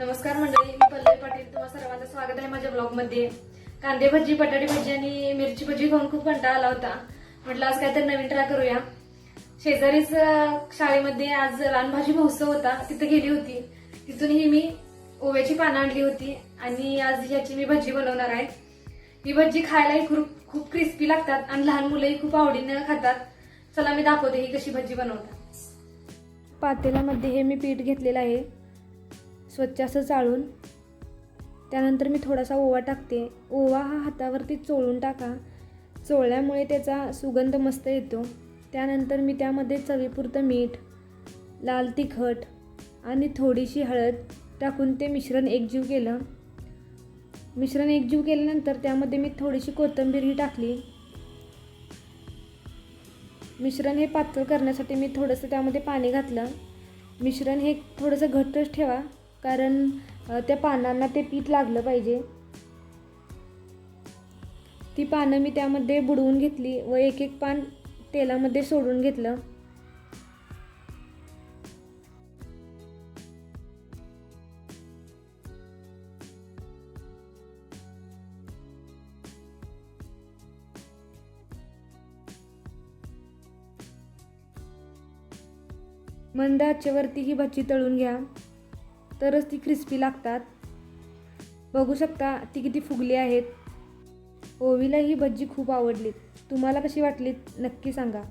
नमस्कार मंडळी मी पल्लवी पाटील. तुम्हाला सर्वांचं स्वागत आहे माझ्या ब्लॉगमध्ये. कांदे भजी बटाटे भजी आणि मिरची भजी खाऊन खूप कंटाळा आला होता. म्हटलं आज काहीतरी नवीन ट्राय करूया. शेजारीच शाळेमध्ये आज रानभाजी महोत्सव होता. तिथे गेली होती. तिथूनही मी ओव्याची पानं आणली होती आणि आज ह्याची मी भजी बनवणार आहे. ही भजी खायलाही खूप खूप क्रिस्पी लागतात आणि लहान मुलंही खूप आवडीनं खातात. चला मी दाखवते ही कशी भजी बनवतात. पातेल्यामध्ये हे मी पीठ घेतलेलं आहे. स्वच्छ असं चाळून. त्यानंतर मी थोडासा ओवा टाकते. ओवा हा हातावरती चोळून टाका. चोळल्यामुळे त्याचा सुगंध मस्त येतो. त्यानंतर मी त्यामध्ये चवीपुरतं मीठ लाल तिखट आणि थोडीशी हळद टाकून ते मिश्रण एकजीव केलं. मिश्रण एकजीव केल्यानंतर त्यामध्ये मी थोडीशी कोथिंबीरही टाकली. मिश्रण हे पातळ करण्यासाठी मी थोडंसं त्यामध्ये पाणी घातलं. मिश्रण हे थोडंसं घट्टच ठेवा. कारण त्या पानांना ते पीठ लागलं पाहिजे. ती पानं मी त्यामध्ये बुडवून घेतली व एक एक पान तेलामध्ये सोडून घेतलं. मंद आचेवरती ही भजी तळून घ्या. तरच ती क्रिस्पी लागतात. बघू शकता ती किती फुगली आहेत. ओवीला ही भजी खूप आवडली. तुम्हाला कशी वाटली नक्की सांगा.